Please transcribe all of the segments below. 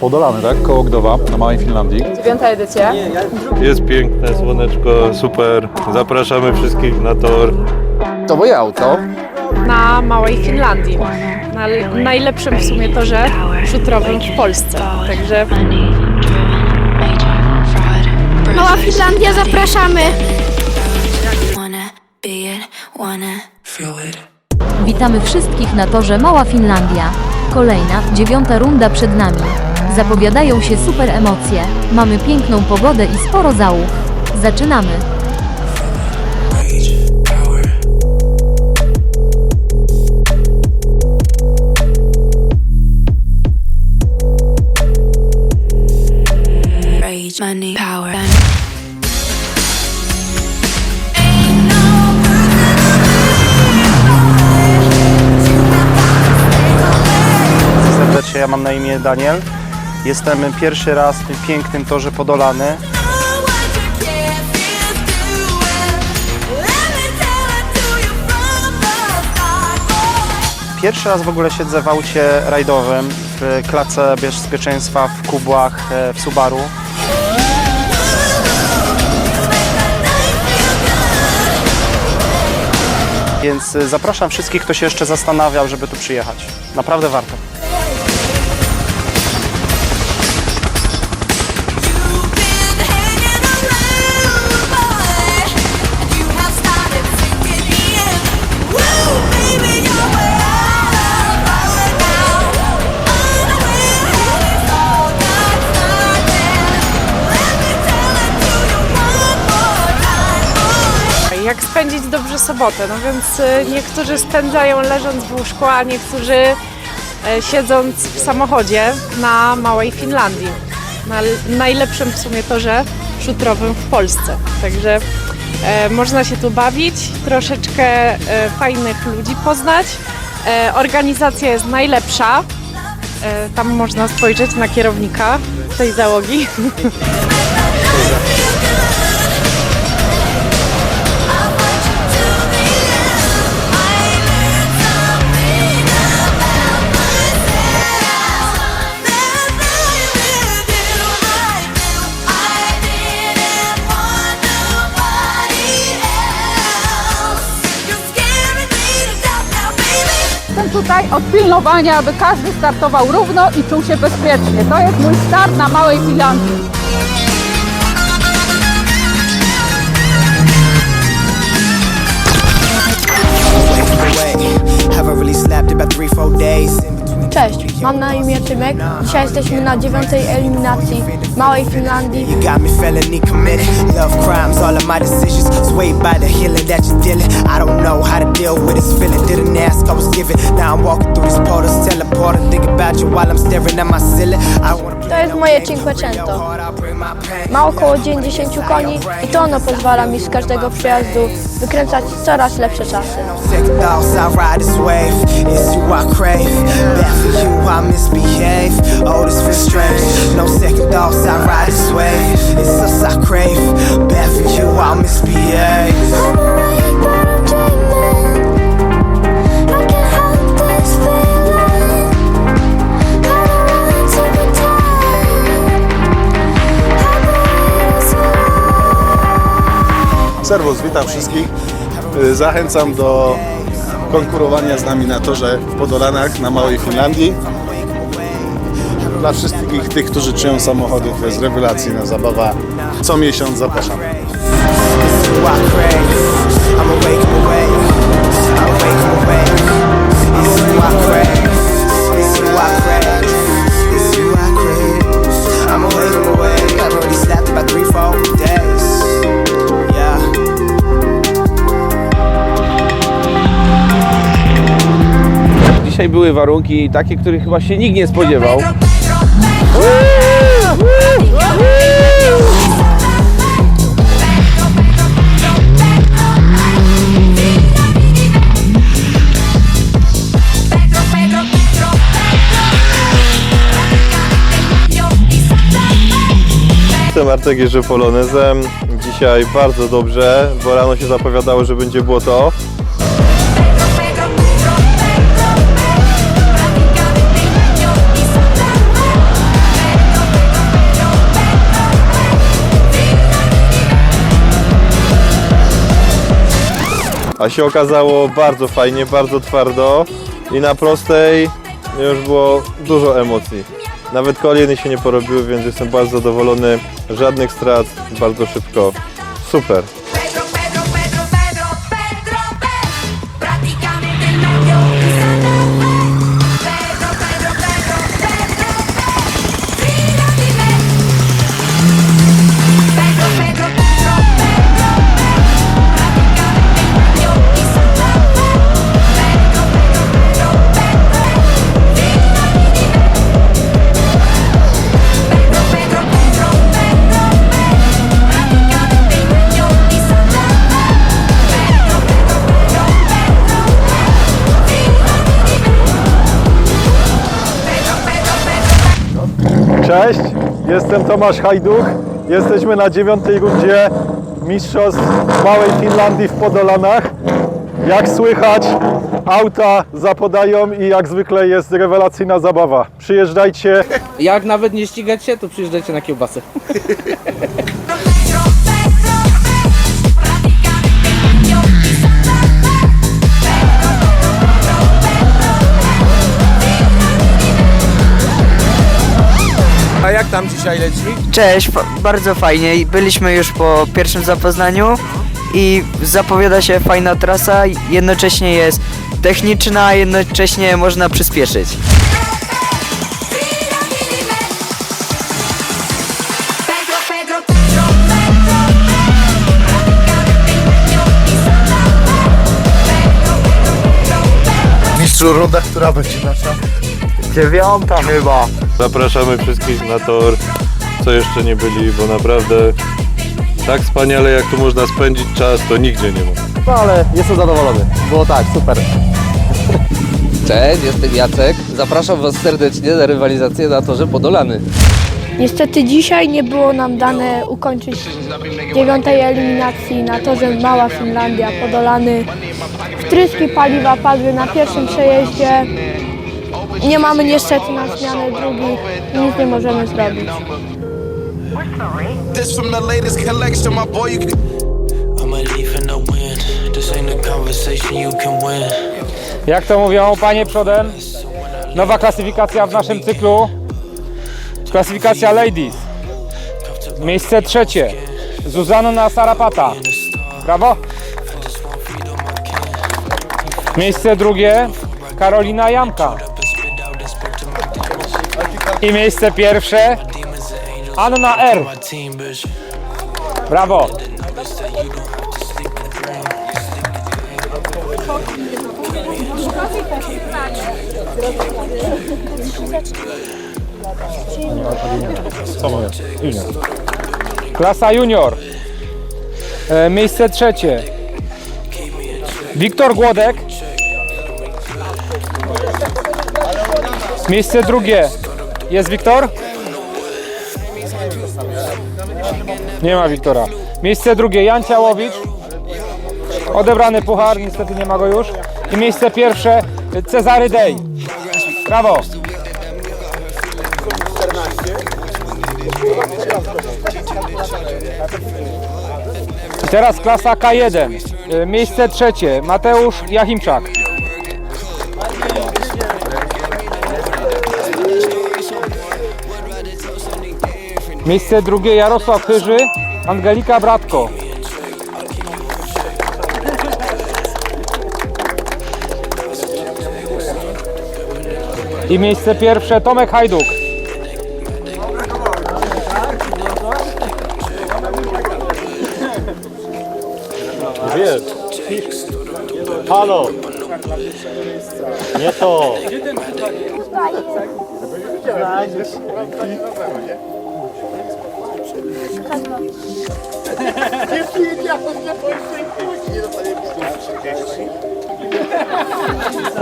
Podolany, tak? Koło Gdowa na Małej Finlandii. Dziewiąta edycja. Jest piękne, słoneczko, super. Zapraszamy wszystkich na tor. To moje auto. Na Małej Finlandii. Na najlepszym w sumie torze szutrowym w Polsce. Także Mała Finlandia, zapraszamy! Witamy wszystkich na torze Mała Finlandia. Kolejna, dziewiąta runda przed nami. Zapowiadają się super emocje. Mamy piękną pogodę i sporo załóg. Zaczynamy. Money, power. serdecznie, ja mam na imię Daniel. Jestem pierwszy raz w tym pięknym torze Podolany. Pierwszy raz w ogóle siedzę w aucie rajdowym, w klatce bezpieczeństwa w kubłach e, w Subaru. Więc e, zapraszam wszystkich, kto się jeszcze zastanawiał, żeby tu przyjechać. Naprawdę warto. Sobotę? No więc y, niektórzy spędzają leżąc w łóżku, a niektórzy e, siedząc w samochodzie na Małej Finlandii. Na najlepszym w sumie torze szutrowym w Polsce. Także e, można się tu bawić, troszeczkę e, fajnych ludzi poznać. Organizacja jest najlepsza. Tam można spojrzeć na kierownika tej załogi. Jestem tutaj od pilnowania, aby każdy startował równo i czuł się bezpiecznie. To jest mój start na Małej Finlandii. Haven't really slapped about three, four days. Cześć, mam na imię Tymek. Dzisiaj jesteśmy na dziewiątej eliminacji Małej Finlandii. You got me felony committed. Love crimes, all of my decisions swayed by the healing that you're dealing. I don't know how to deal with this feeling. Didn't ask, I was given. Now I'm walking through these portals, teleporting. Think about you while I'm staring at my ceiling. I wanna To jest moje Cinquecento. Ma około 90 koni i to ono pozwala mi z każdego przejazdu wykręcać coraz lepsze czasy. It's I crave. Bad for you, misbehave. Serwus, witam wszystkich. Y, Zachęcam do konkurowania z nami na torze w Podolanach na Małej Finlandii. Dla wszystkich tych, którzy czują samochody, to jest rewelacyjna zabawa. Co miesiąc zapraszam. I'm awake, awake. I'm awake, awake. Dzisiaj były warunki takie, których chyba się nikt nie spodziewał. Jestem Artek jeżdżę Polonezem. Dzisiaj bardzo dobrze, bo rano się zapowiadało, że będzie błoto. A się okazało bardzo fajnie, bardzo twardo i na prostej już było dużo emocji. Nawet kolejny się nie porobiły, więc jestem bardzo zadowolony. Żadnych strat, bardzo szybko. Super. Jestem Tomasz Hajduk. Jesteśmy na dziewiątej rundzie Mistrzostw Małej Finlandii w Podolanach. Jak słychać, auta zapodają i jak zwykle jest rewelacyjna zabawa. Przyjeżdżajcie. Jak nawet nie ścigać się, to przyjeżdżajcie na kiełbasę. jak tam dzisiaj leci? Cześć, bardzo fajnie. Byliśmy już po pierwszym zapoznaniu i zapowiada się fajna trasa, jednocześnie jest techniczna, a jednocześnie można przyspieszyć. Mistrzu, runda, która będzie nasza? Dziewiąta chyba. Zapraszamy wszystkich na tor, co jeszcze nie byli, bo naprawdę tak wspaniale jak tu można spędzić czas, to nigdzie nie ma. No ale jestem zadowolony. Było tak, super. Cześć, jestem Jacek. Zapraszam Was serdecznie na rywalizację na torze Podolany. Niestety dzisiaj nie było nam dane ukończyć dziewiątej eliminacji na torze Mała Finlandia, Podolany. Wtryski paliwa padły na pierwszym przejeździe. Nie mamy niestety na zmianę drugich, nic nie możemy zrobić. This from the latest collection, my boy. You can I'm a leaf in the wind. This ain't a conversation you can win. Jak to mówią panie przodem? Nowa klasyfikacja w naszym cyklu. Klasyfikacja Ladies. Miejsce trzecie. Zuzanna Sarapata. Brawo. Miejsce drugie. Karolina Janka. I miejsce pierwsze. Anna R. Brawo. Klasa junior. E, miejsce trzecie. Wiktor Głodek. Miejsce drugie. Jest Wiktor? Nie ma Wiktora. Miejsce drugie Jan Ciałowicz. Odebrany puchar, niestety nie ma go już. I miejsce pierwsze Cezary Dej. Brawo. I teraz klasa K1. Y, Miejsce trzecie Mateusz Jachimczak. Miejsce drugie Jarosław Chyży, Angelika Bratko. I miejsce pierwsze Tomek Hajduk. Halo! Nie to!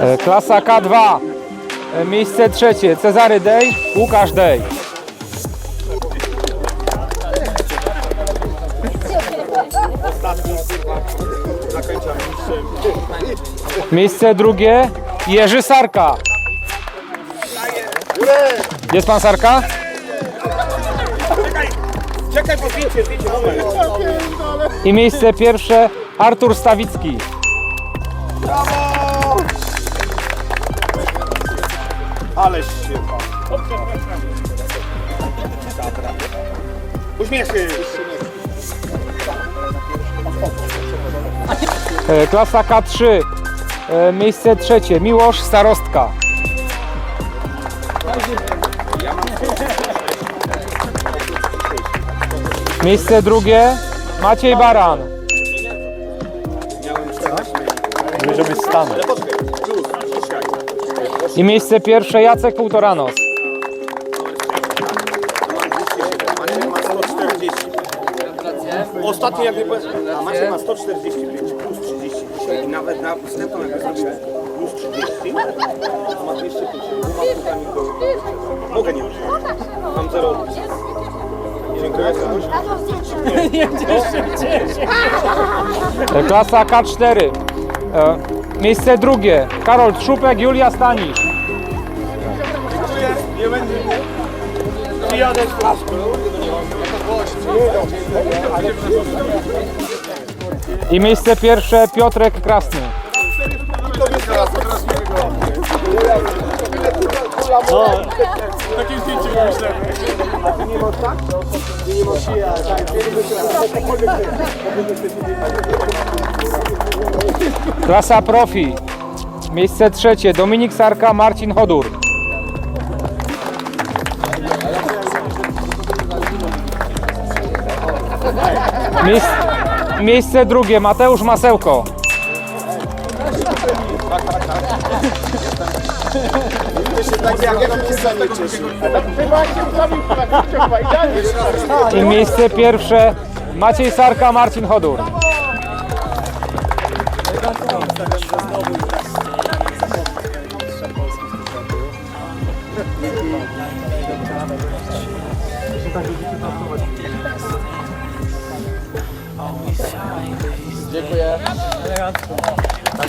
E, Klasa K2. E, Miejsce trzecie Cezary Dej, Łukasz Dej. Miejsce drugie Jerzy Sarka. Jest pan Sarka? I miejsce pierwsze Artur Stawicki. Brawo! Aleś się e, Klasa K3. E, miejsce trzecie. Miłosz Starostka. Miejsce drugie. Maciej Baran. Żeby stanął. I miejsce pierwsze Jacek Półtoranos. Ostatnio jakby powiedziałem, a Maciej ma 145 plus 30 dzisiaj i nawet na wstępną jakby zrobiłem plus 30, to ma 205, dwoma Mogę nie przyjąć. Mam 0 Dziękuję. Klasa K4. E, Miejsce drugie. Karol Trzupek, Julia Stanisz. Nie będzie. Jadę z flaszką. I miejsce pierwsze Piotrek Krasny. Takie zdjęcie myślę. Nie masz tak? Nie masz ja. Klasa Profi. Miejsce trzecie Dominik Sarka, Marcin Chodur. Miejsce, miejsce drugie Mateusz Masełko. Tak. I miejsce pierwsze Maciej Sarka, Marcin Chodur.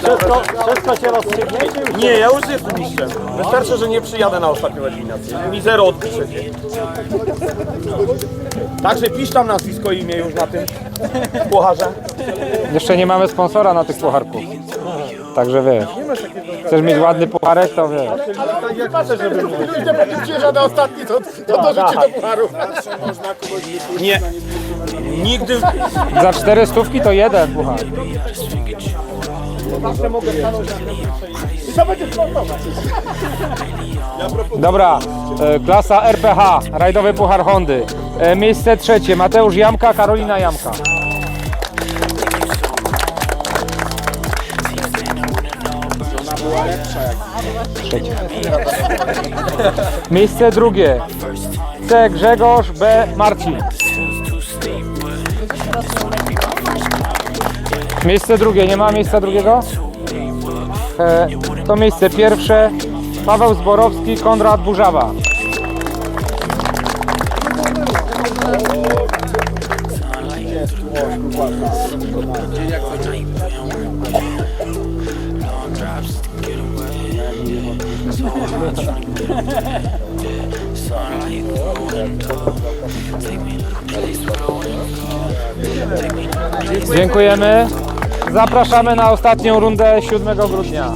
Wszystko, wszystko się rozstrzygnie? Nie, ja już jestem mistrzem. Wystarczy, że nie przyjadę na ostatnią eliminację. Mi zero odpiszecie. Także pisz tam nazwisko i imię już na tym pucharze. Jeszcze nie mamy sponsora na tych pucharków. Także wiesz. Chcesz mieć ładny pucharek, to wiesz. Tak jak patrzę, żeby nie Nigdy... Za cztery stówki to jeden puchar. I. Dobra, e, klasa RPH, rajdowy puchar Hondy. E, Miejsce trzecie Mateusz Jamka, Karolina Jamka. Trzecie. Miejsce drugie C Grzegorz, B Marcin. Miejsce drugie, nie ma miejsca drugiego? E, to miejsce pierwsze Paweł Zborowski, Konrad Burzawa. Dziękujemy. Zapraszamy na ostatnią rundę 7 grudnia.